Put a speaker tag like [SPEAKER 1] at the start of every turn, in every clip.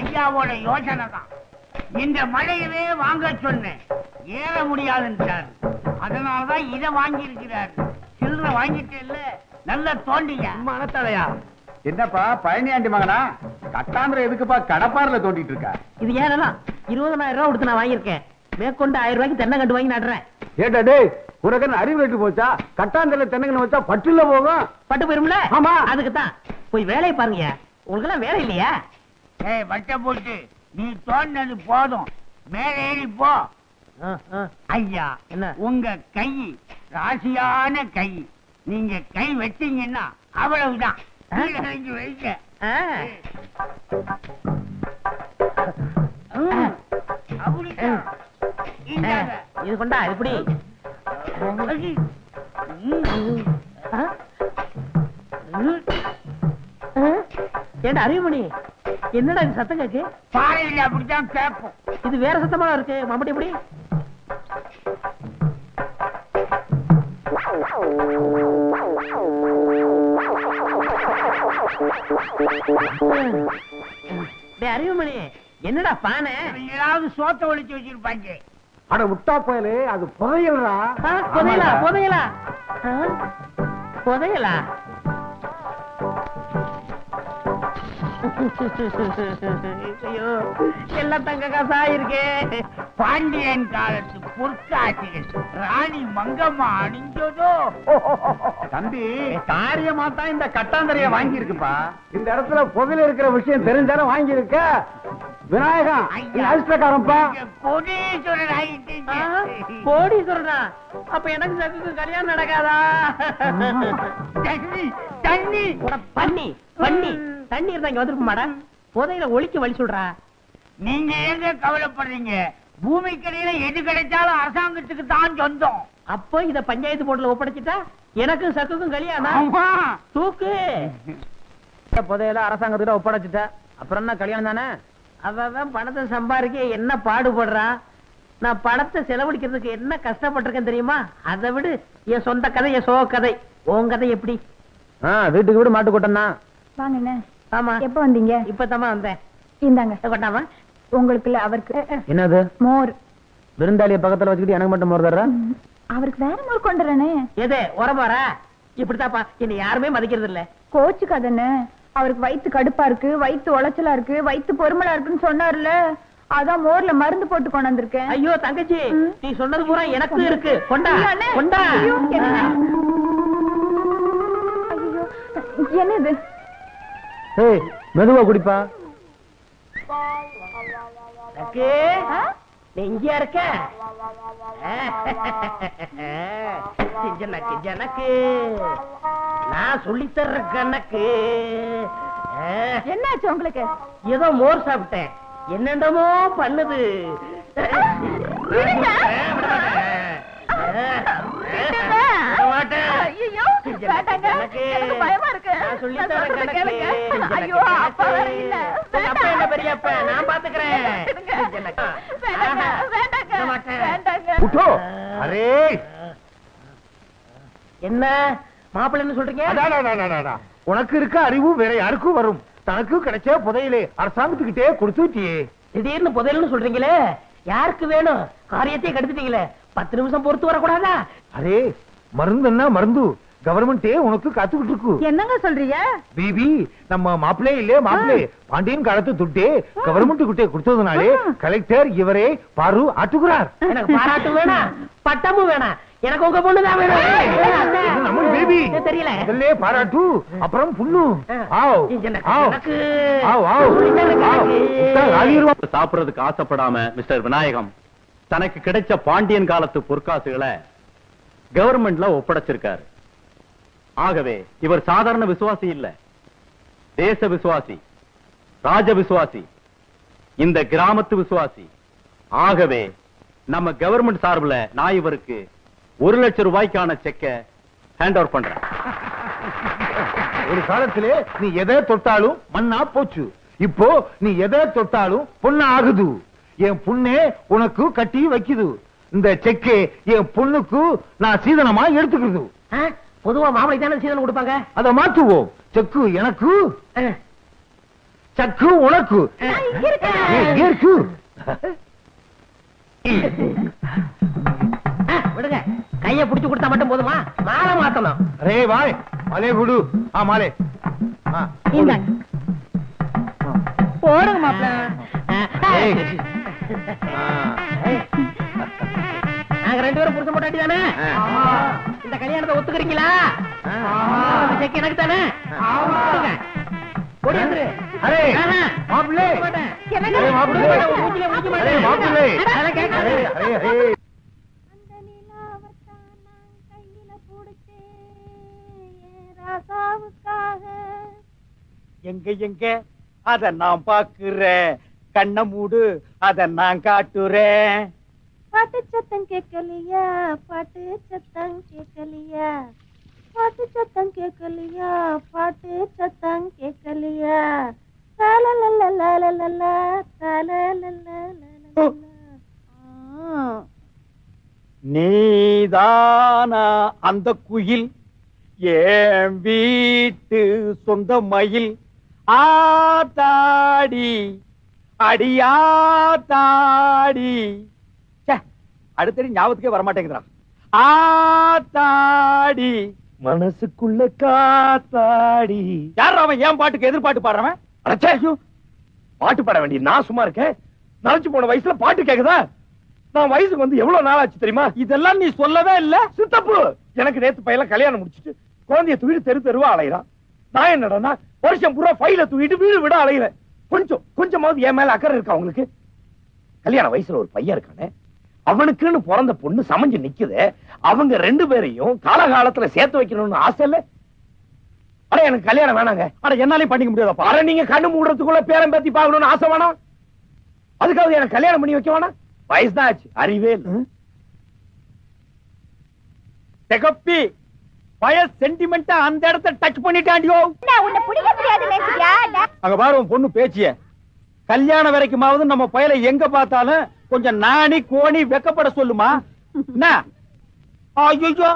[SPEAKER 1] ஐயாவோட யோசனை தான். இந்த மழையவே வாங்க சொன்னேன். ஏற முடியாதுன்றார் அதனாலதான் இதை வாங்கி இருக்கிறார் சில்லற வாங்கிட்டு இல்ல நல்ல தோண்டிங்க.
[SPEAKER 2] மனத்தலையா
[SPEAKER 3] என்னப்பா பழனியாண்டி மகனா? கட்டாந்திர எதுக்குப்பா கடப்பாரில தோண்டிட்டு இருக்க?
[SPEAKER 2] இது ஏன் நிலம் இருபதனாயிரம் ரூபாய் கொடுத்து நான் வாங்கியிருக்கேன். மேற்கொண்டு ஆயிரம் ரூபாய்க்கு தென்னை கண்டு வாங்கி நடுறேன்.
[SPEAKER 3] ஏட்டா டேய் உனக்கு அறிவு போச்சா? கட்டாந்திர தென்னங்கன்னு வச்சா பட்டுல போகும்.
[SPEAKER 2] பட்டு போயிரும்ல?
[SPEAKER 3] ஆமா.
[SPEAKER 2] அதுக்கு தான் போய் வேலையை பாருங்க. உங்களுக்கு எல்லாம் வேலை இல்லையா?
[SPEAKER 1] ஏய் வட்ட போட்டு நீ தோண்டது போதும். மேல ஏறி போ. ஐயா
[SPEAKER 2] என்ன?
[SPEAKER 1] உங்க கை ராசியான கை. நீங்க கை வச்சீங்கன்னா அவ்வளவுதான். இந்தாங்க.
[SPEAKER 2] இது கொண்டா? ஆ? ஏண்டா அறிவுமணி என்னடா இது சத்தம் கேக்கு
[SPEAKER 1] பாறையில அப்படித்தான் கேட்கும்
[SPEAKER 2] இது வேற சத்தமா இருக்கு மம்பட்டி எப்படி? அறிவுமணி என்னடா பானை?
[SPEAKER 1] ஏதாவது சோத்த ஒழிச்சு வச்சிருப்பாங்க.
[SPEAKER 3] அட முட்டா போயலே அது
[SPEAKER 2] புதையலா புதையலா? ஆ? புதையலா? ஐயோ எல்லாம் தங்க காசா இருக்கே.
[SPEAKER 1] பாண்டியன் காலத்து பொற்காட்சிகள் ராணி மங்கம்மா அணிஞ்சதோ?
[SPEAKER 3] தம்பி காரியமா தான் இந்த கட்டாந்தரைய வாங்கி இருக்குப்பா இந்த இடத்துல புதையில இருக்கிற விஷயம் தெரிஞ்சாலும் வாங்கி இருக்க விநாயகம் நீ அதிர்ஷ்டக்காரன்ப்பா
[SPEAKER 1] நீங்க கோடீஸ்வரர் ஆயிட்டீங்க.
[SPEAKER 2] ஆ, கோடி சொல்றா அப்ப எனக்கு சகுக்கு கல்யாணம் நடக்காதா?
[SPEAKER 1] தண்ணி தண்ணி.
[SPEAKER 2] பண்ணி பண்ணி தண்ணி இருந்தா இங்க வந்திருக்க மாடா புதையில ஒழிக்க வழி சொல்றா.
[SPEAKER 1] நீங்க ஏங்க கவலைப்படுறீங்க? பூமிக்கடியில எது கிடைச்சாலும் அரசாங்கத்துக்கு தான் சொந்தம்.
[SPEAKER 2] அப்போ இத பஞ்சாயத்து போர்டுல ஒப்படைச்சிட்டா? எனக்கும் சக்குக்கும் கல்யாணம்.
[SPEAKER 1] ஆமா.
[SPEAKER 2] தூக்கு.
[SPEAKER 3] புதையில அரசாங்கத்திட்ட ஒப்படைச்சிட்ட. அப்புறம் என்ன கல்யாணம் தானே?
[SPEAKER 2] அவன் பணத்தை சம்பாதிக்க என்ன பாடுபடுறான் நான் பணத்தை செலவழிக்கிறதுக்கு என்ன கஷ்டப்பட்டிருக்கேன் தெரியுமா? அதை விடு. என் சொந்த கதை என் சோ கதை உன் கதை எப்படி?
[SPEAKER 3] வீட்டுக்கு வீடு மாட்டு கூட்டம் தான்
[SPEAKER 2] ஆமா.
[SPEAKER 4] எப்ப வந்தீங்க?
[SPEAKER 2] இப்பதாம்மா வந்தேன்.
[SPEAKER 4] இந்தாங்க.
[SPEAKER 2] கொண்டாமா
[SPEAKER 4] உங்களுக்கு இல்ல அவருக்கு
[SPEAKER 3] என்னது?
[SPEAKER 4] மோர்.
[SPEAKER 3] விருந்தாளிய பக்கத்துல வச்சுக்கிட்டு எனக்கு மட்டும் மோர் தர்ற?
[SPEAKER 4] அவருக்கு வேற மோர் கொண்டு வரேனே.
[SPEAKER 2] எது? உரமாரா இப்படித்தாப்பா. என்னை யாருமே மதிக்கிறது இல்ல.
[SPEAKER 4] கோச்சுக்காதண்ணே அவருக்கு வயித்து கடுப்பா இருக்கு வயித்து உளைச்சலா இருக்கு வயித்து பொறுமலா இருக்குன்னு சொன்னார்ல அதான் மோர்ல மருந்து போட்டு கொண்டு வந்திருக்கேன்.
[SPEAKER 2] ஐயோ தங்கச்சி. நீ சொன்னது பூரா எனக்கு இருக்கு. கொண்டா. கொண்டா.
[SPEAKER 4] ஐயோ, என்ன? ஐயோ, என்னது?
[SPEAKER 3] ஏய் மெதுவா குடிப்பா.
[SPEAKER 2] எனக்கு
[SPEAKER 4] ஆ?
[SPEAKER 2] நீ இங்கேயா இருக்க? ஜனக்கு ஜனக்கு நான் சொல்லித் தர்ற கணக்கு
[SPEAKER 4] என்னாச்சு உங்களுக்கு?
[SPEAKER 2] ஏதோ மோர் சாப்பிட்டேன். என்னென்னமோ பண்ணுது
[SPEAKER 4] விடுங்க.
[SPEAKER 2] விட மாட்டேன்.
[SPEAKER 4] ஐயோ,
[SPEAKER 2] எனக்கு
[SPEAKER 4] வேண்டாங்க.
[SPEAKER 2] எனக்கு
[SPEAKER 4] எனக்கு பயமா இருக்கு.
[SPEAKER 2] நான் சொல்லித்
[SPEAKER 4] நான்
[SPEAKER 2] தர்றேன்
[SPEAKER 4] சொல்றதை
[SPEAKER 2] கணக்கு.
[SPEAKER 4] ஐயோ, அப்பா இல்ல.
[SPEAKER 2] அப்பா. என்ன பெரியப்பா? நான் பாத்துக்கிறேன்.
[SPEAKER 3] அரே
[SPEAKER 2] என்ன? மாப்பிள்ளைன்னு சொல்றீங்க.
[SPEAKER 3] உனக்கு இருக்க அறிவு வேற யாருக்கும் வரும். தனக்கு கிடைச்ச புதையிலே. அரசாங்கத்துக்கிட்டே கொடுத்து விட்டியே
[SPEAKER 2] திடீர்னு புதையல்னு சொல்றீங்களே. யாருக்கு வேணும்? காரியத்தையே கெடுத்துட்டீங்களே. பத்து நிமிஷம் பொறுத்து வரக்கூடாதா?
[SPEAKER 3] அரே மருந்துன்னா மருந்து. கவர்மெண்டே உனக்கு காத்துக்கிட்டு இருக்கு.
[SPEAKER 4] என்னங்க சொல்றீங்க?
[SPEAKER 3] பிபி நம்ம மாப்பிளே இல்லே மாப்பிளே பாண்டியன் காலத்து துட்டே கவர்மெண்ட் கிட்டே கொடுத்ததுனாலே கலெக்டர் இவரே பாரு ஆட்டுகிறார்
[SPEAKER 2] எனக்கு பாராட்டு வேணாம் பட்டமும் வேணாம் எனக்கு உங்க பொண்ணுதான் வேணும்.
[SPEAKER 3] நம்ம பேபி.
[SPEAKER 2] தெரியல.
[SPEAKER 3] முதல்ல பாராட்டு அப்புறம் புண்ணு. ஆவ்
[SPEAKER 2] எனக்கு-
[SPEAKER 3] ஆவ்
[SPEAKER 2] எனக்கு-
[SPEAKER 3] ஆவ்.
[SPEAKER 5] சாப்பிடுறதுக்கு ஆசைப்படாம மிஸ்டர் விநாயகம் தனக்கு கிடைச்ச பாண்டியன் காலத்து பொற்காசுகளை கவர்மெண்ட்ல ஒப்படைச்சிருக்காரு. ஆகவே இவர் சாதாரண விசுவாசி இல்ல. தேச விசுவாசி ராஜ விசுவாசி இந்த கிராமத்து விசுவாசி. ஆகவே நம்ம கவர்மெண்ட் சார்புல நான் இவருக்கு ஒரு லட்சம் ரூபாய்க்கான செக்க ஹேண்ட் ஓவர் பண்றேன்.
[SPEAKER 3] ஒரு காலத்திலே நீ எதை தொட்டாலும் மண்ணா போச்சு. இப்போ நீ எதை தொட்டாலும் பொண்ணு ஆகுது. என் புண்ணே உனக்கு கட்டி வைக்குது. இந்த செக்கே என் பொண்ணுக்கு நான் சீதனமா எடுத்துக்கிறது?
[SPEAKER 2] பொதுவா மாப்பிளை தானே சீதனம் கொடுப்பாங்க?
[SPEAKER 3] அதை மாத்துவோம் செக்கு எனக்கு.
[SPEAKER 6] சக்கு உனக்கு. இருக்கு?
[SPEAKER 2] ஆ, விடுங்க. கைய புடிச்சு கொடுத்தா மட்டும் போதுமா? மாலை மாத்தணும்.
[SPEAKER 6] ரே வாய். மாலே குடு ஆ மாலே.
[SPEAKER 4] போடுங்க.
[SPEAKER 6] ஆ.
[SPEAKER 2] நாங்க ரெண்டு பேரும் புருஷன் போட்டாட்டி தானே? கல்யாணத்தை ஒத்துக்கிறீங்களா? செக் எனக்கு தானே?
[SPEAKER 7] எங்க எங்க? அத நான் பாக்குறேன் கண்ண மூடு அத நான் காட்டுறேன்.
[SPEAKER 4] பாட்டு சத்தம் கேட்கலையா? பாட்டு சத்தம் கேட்கலையா? பாட்டு சத்தம் கேட்கலையா? பாட்டு சத்தம் கேட்கலையா?
[SPEAKER 7] நீதானா அந்த குயில் ஏன் வீட்டு சொந்த மயில் ஆத்தாடி அடியாத்தாடி அடுத்தடி ஞாபகத்துக்கே வரமாட்டேங்குதுடா. ஆத்தாடி.
[SPEAKER 6] மனசுக்குள்ள காத்தாடி.
[SPEAKER 7] யார் அவன் ஏன் பாட்டுக்கு எதிர்பாட்டு பாடுறவன்?
[SPEAKER 6] அடச்சே பாட்டு பாட வேண்டிய நான் சும்மா இருக்கேன். நரைச்சு போன வயசுல பாட்டு கேக்குதா? நான் வயசுக்கு வந்து எவ்வளவு நாள் ஆச்சு தெரியுமா?
[SPEAKER 7] இதெல்லாம் நீ சொல்லவே இல்ல.
[SPEAKER 6] சித்தப்பு எனக்கு நேத்து பையல கல்யாணம் முடிச்சிட்டு குழந்தைய தூக்கிட்டு தெரு தெருவா அலையிறான். நான் என்னடா வருஷம் பூரா ஃபைல தூக்கிட்டு வீடு விட அலையிறேன். கொஞ்சம் கொஞ்சமாவது என் மேல அக்கறை இருக்கா உங்களுக்கு கல்யாண வயசுல ஒரு பையன் இருக்கானே அவனுக்குன்னு பிறந்த பொண்ணு சமைஞ்சு நிக்குது. அவங்க ரெண்டு பேரையும் காலகாலத்துல சேர்த்து வைக்கணும்னு ஆசை இல்ல? அட எனக்கு கல்யாணம் வேணாங்க.
[SPEAKER 7] அட என்னாலையும் பண்ணிக்க முடியாதப்பா.
[SPEAKER 6] அட நீங்க கண்ணு மூடுறதுக்குள்ள பேரம் பேத்தி பார்க்கணும்னு ஆசை வேணாம். அதுக்காக எனக்கு கல்யாணம் பண்ணி வைக்க வேணாம். வயசுதான் ஆச்சு அறிவே
[SPEAKER 7] தெகப்பி பய சென்டிமெண்டா அந்த இடத்த டச் பண்ணிட்டாண்டியோ? அங்க பாரு உன் பொண்ணு பேச்சிய. கல்யாணம் வரைக்குமாவது நம்ம பயல எங்க பார்த்தாலும் கொஞ்சம் நாணி கோணி வெக்கப்பட சொல்லுமா? என்ன? ஐயோ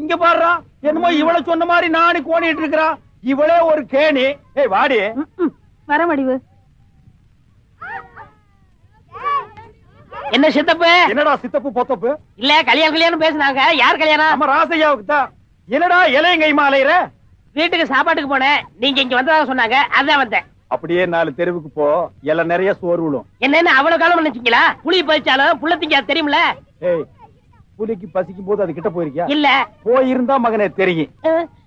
[SPEAKER 7] இங்க பாருடா என்னமோ இவள சொன்ன மாதிரி நாணி கோணிட்டு இருக்கிறா. இவளே ஒரு கேணி. ஏய் வாடி.
[SPEAKER 4] வர முடிவு
[SPEAKER 2] என்ன சித்தப்பு?
[SPEAKER 7] என்னடா சித்தப்பு பொத்தப்பு?
[SPEAKER 2] இல்ல கல்யாணம் கல்யாணம் பேசுனாங்க. யார் கல்யாணம்?
[SPEAKER 7] நம்ம ராசையாவுக்கு தான். என்னடா இலையங்கைமா அலையிற
[SPEAKER 2] வீட்டுக்கு சாப்பாட்டுக்கு போனேன். நீங்க இங்க வந்ததாக சொன்னாங்க. அதான் வந்தேன்.
[SPEAKER 7] அப்படியே நாலு தெருவுக்கு போ. இலை நிறைய சோறு விழும்
[SPEAKER 2] என்னன்னு அவ்வளவு காலம் நினைச்சீங்களா? புளி பறிச்சாலும் புள்ள திங்க தெரியும்ல?
[SPEAKER 7] ஏய் புலிக்கு பசிக்கும் போது அது கிட்ட போயிருக்கியா?
[SPEAKER 2] இல்ல.
[SPEAKER 7] போயிருந்தா மகனே தெரியும்.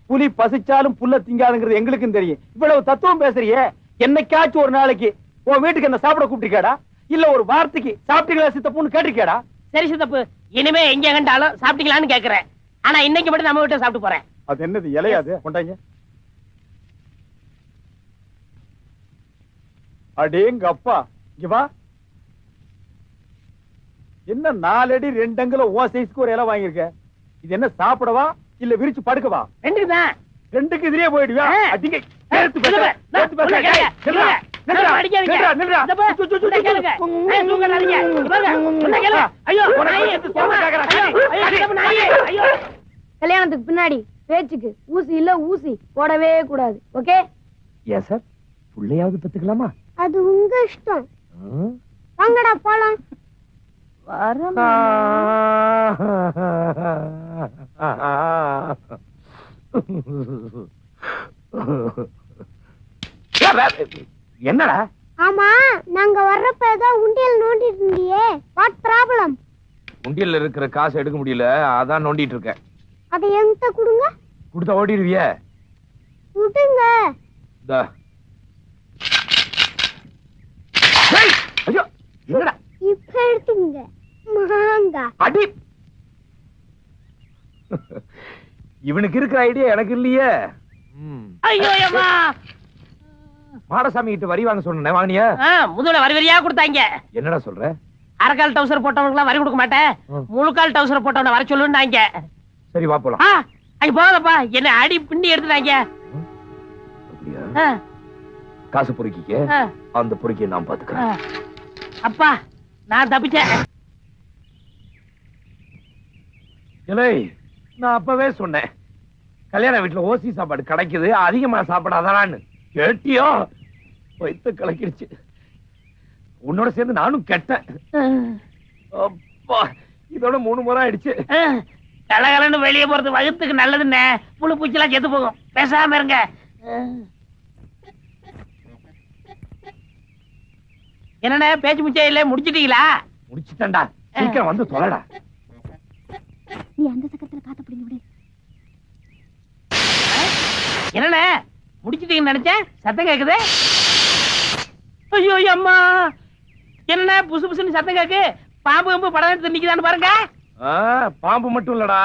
[SPEAKER 7] புலி பசிச்சாலும் புல்ல திங்காதுங்கிறது எங்களுக்கும் தெரியும். இவ்வளவு தத்துவம் பேசுறியே. என்னைக்காச்சும் ஒரு நாளைக்கு உன் வீட்டுக்கு என்ன சாப்பிட கூப்பிட்டிருக்காடா இல்ல ஒரு வார்த்தைக்கு சாப்பிட்டீங்களா சித்தப்புன்னு கேட்டிருக்கியாடா?
[SPEAKER 2] சரி சித்தப்பு இனிமே எங்க கண்டாலும் சாப்பிட்டீங்களான்னு கேக்குறேன். ஆனா இன்னைக்கு மட்டும் நம்ம வீட்டை சாப்பிட்டு போறேன்.
[SPEAKER 7] அது என்னது இலையாது கொண்டாங்க. அடேங்க அப்பா இங்க வா. என்ன நாலடி ரெண்டு அங்குல ஓ சைஸ்க்கு ஒரு இலை வாங்கியிருக்க? இது என்ன சாப்பிடவா இல்ல விரிச்சு படுக்கவா?
[SPEAKER 2] ரெண்டுக்கு தான்
[SPEAKER 7] ரெண்டுக்கு எதிரே போயிடுவியா?
[SPEAKER 2] ஆ.
[SPEAKER 7] அடிங்க சேர்த்து பேச. சேர்த்து பேச. நில்றா, நில்றா. நில்றா, நில்றா.
[SPEAKER 4] கல்யாணத்துக்கு பின்னாடி பேச்சுக்கு ஊசி இல்ல ஊசி போடவே கூடாது. ஓகே?
[SPEAKER 6] ஏன் சார் புள்ளையாவது பெத்துக்கலாமா?
[SPEAKER 4] அது உங்க இஷ்டம். வாங்கடா போலாம்.
[SPEAKER 6] என்னடா?
[SPEAKER 4] ஆமா நாங்க வர்றப்ப ஏதோ உண்டியல் நோண்டிட்டு இருந்தியே. வாட் ப்ராப்ளம்
[SPEAKER 6] உண்டியல்ல இருக்கிற காசு எடுக்க முடியல அதான் நோண்டிட்டு இருக்கேன்.
[SPEAKER 4] அதை என்கிட்ட கொடுங்க.
[SPEAKER 6] கொடுத்தா ஓடிடுவிய.
[SPEAKER 4] விடுங்க
[SPEAKER 6] ஐயோ என்னடா?
[SPEAKER 4] இப்ப எடுத்துங்க மாங்கா.
[SPEAKER 6] அடி! இவனுக்கு இருக்கிற ஐடியா எனக்கு இல்லையே.
[SPEAKER 2] ஐயோ, அம்மா.
[SPEAKER 6] மாடசாமி கிட்ட வரி வாங்க சொன்னேன் வாங்கினியா?
[SPEAKER 2] முதல்ல வரி வரியா கொடுத்தாங்க.
[SPEAKER 6] என்னடா சொல்ற?
[SPEAKER 2] அரைக்கால் டவுசர் போட்டவனுக்கு வரி கொடுக்க மாட்டேன். முழுக்கால் டவுசர் போட்டவன வர சொல்லுன்னாங்க.
[SPEAKER 6] சரி வா போலாம்.
[SPEAKER 2] அங்க போகாதப்பா என்ன அடி பின்னி எடுத்துட்டாங்க.
[SPEAKER 6] காசு பொறுக்கிக்க? அந்த பொறுக்கிய நான். பாத்துக்கிறேன்.
[SPEAKER 2] அப்பா நான் தப்பிச்சேன்.
[SPEAKER 6] இலை நான் அப்பவே சொன்னேன். கல்யாண வீட்டுல ஓசி சாப்பாடு கிடைக்குது அதிகமா சாப்பிடாதான்னு கேட்டியோ?
[SPEAKER 7] வயித்த கலக்கிடுச்சு. உன்னோட சேர்ந்து நானும் கெட்டேன். அப்பா இதோட மூணு முறை ஆயிடுச்சு.
[SPEAKER 2] கலகலன்னு வெளியே போறது வகுத்துக்கு நல்லதுண்ணே புழு பூச்சிலாம் செத்து போகும். பேசாம இருங்க. என்னண்ணே பேச்சு முச்சே இல்ல முடிச்சிட்டீங்களா?
[SPEAKER 7] முடிச்சுட்டேன்டா. சீக்கிரம் வந்து தொலைடா.
[SPEAKER 4] நீ அந்த சக்கரத்துல காத்த பிடிங்க விடு.
[SPEAKER 2] என்னண்ணே முடிச்சிட்டீங்கன்னு நினைச்சேன்? சத்தம் கேக்குது? ஐயோ அம்மா. என்னண்ணே புசு புசுன்னு சத்தம் கேக்கு? பாம்பு கம்பு படம் எடுத்து நிக்குதான்னு பாருங்க.
[SPEAKER 7] பாம்பு மட்டும் இல்லடா.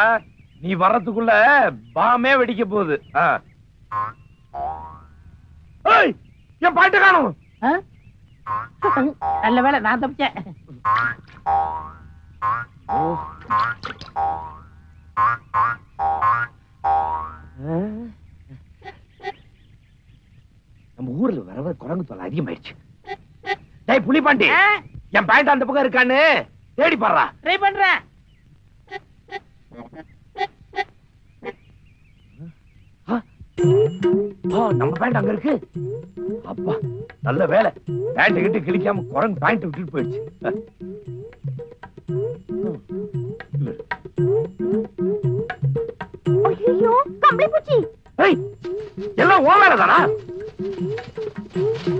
[SPEAKER 7] நீ வர்றதுக்குள்ள பாமே வெடிக்க போகுது. என் பாட்டு காணும்?
[SPEAKER 2] நல்ல வேளை நான் தப்பிச்சேன்.
[SPEAKER 7] நம்ம ஊர்ல வர வர குரங்கு தொல்லை அதிகமாயிடுச்சு. டேய் புலிபாண்டி? என் பேண்ட் அந்த பக்கம் இருக்கான்னு தேடி பாடுறா
[SPEAKER 2] ட்ரை பண்றேன்
[SPEAKER 7] ஆ, நம்ம பேண்ட் அங்க இருக்கு. அப்பா நல்ல வேலை. பேண்ட் கிட்ட கிழிக்காம குரங்கு பேண்ட் விட்டுட்டு போயிடுச்சு. எல்லாம் ஓ வேலைதானா? ஓ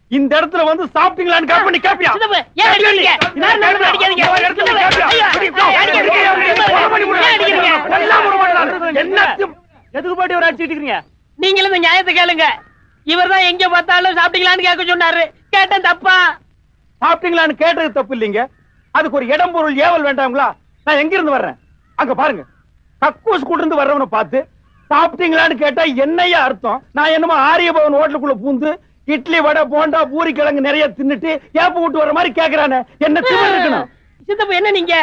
[SPEAKER 7] இந்த இடத்துல வந்து சாப்பிட்டீங்களான்னு கேப் பண்ணி கேப்பியா?
[SPEAKER 2] ஏன் அடிக்கிறீங்க? நான்?
[SPEAKER 7] என்ன
[SPEAKER 5] எதுக்கு பாட்டி ஒரு அடிச்சிட்டு இருக்கீங்க?
[SPEAKER 2] நீங்களும் இந்த நியாயத்தை கேளுங்க. இவர்தான் எங்க பார்த்தாலும் சாப்பிட்டீங்களான்னு கேட்க சொன்னாரு. கேட்டேன் தப்பா.
[SPEAKER 7] சாப்பிட்டீங்களான்னு கேட்டது தப்பு இல்லைங்க. அதுக்கு ஒரு இடம் பொருள் ஏவல் வேண்டாங்களா நான் எங்க இருந்து வர்றேன்? அங்க பாருங்க. கக்கூஸ் கூட இருந்து வர்றவனை பார்த்து சாப்பிட்டீங்களான்னு கேட்டா என்னையா அர்த்தம்? நான் என்னமோ ஆரிய பவன் ஹோட்டலுக்குள்ள பூந்து இட்லி வடை போண்டா பூரி கிழங்கு நிறைய தின்னுட்டு ஏப்ப விட்டு வர மாதிரி கேக்குறானே. என்ன திமிர் இருக்கணும்?
[SPEAKER 2] சித்தப்பு என்ன நீங்க?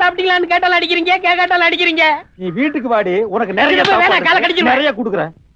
[SPEAKER 2] சாப்பிட்டீங்களான்னு கேட்டாலும் அடிக்கிறீங்க கேட்காட்டாலும் அடிக்கிறீங்க.
[SPEAKER 7] நீ வீட்டுக்கு வாடி உனக்கு நிறைய. நிறைய குடுக்குறேன்.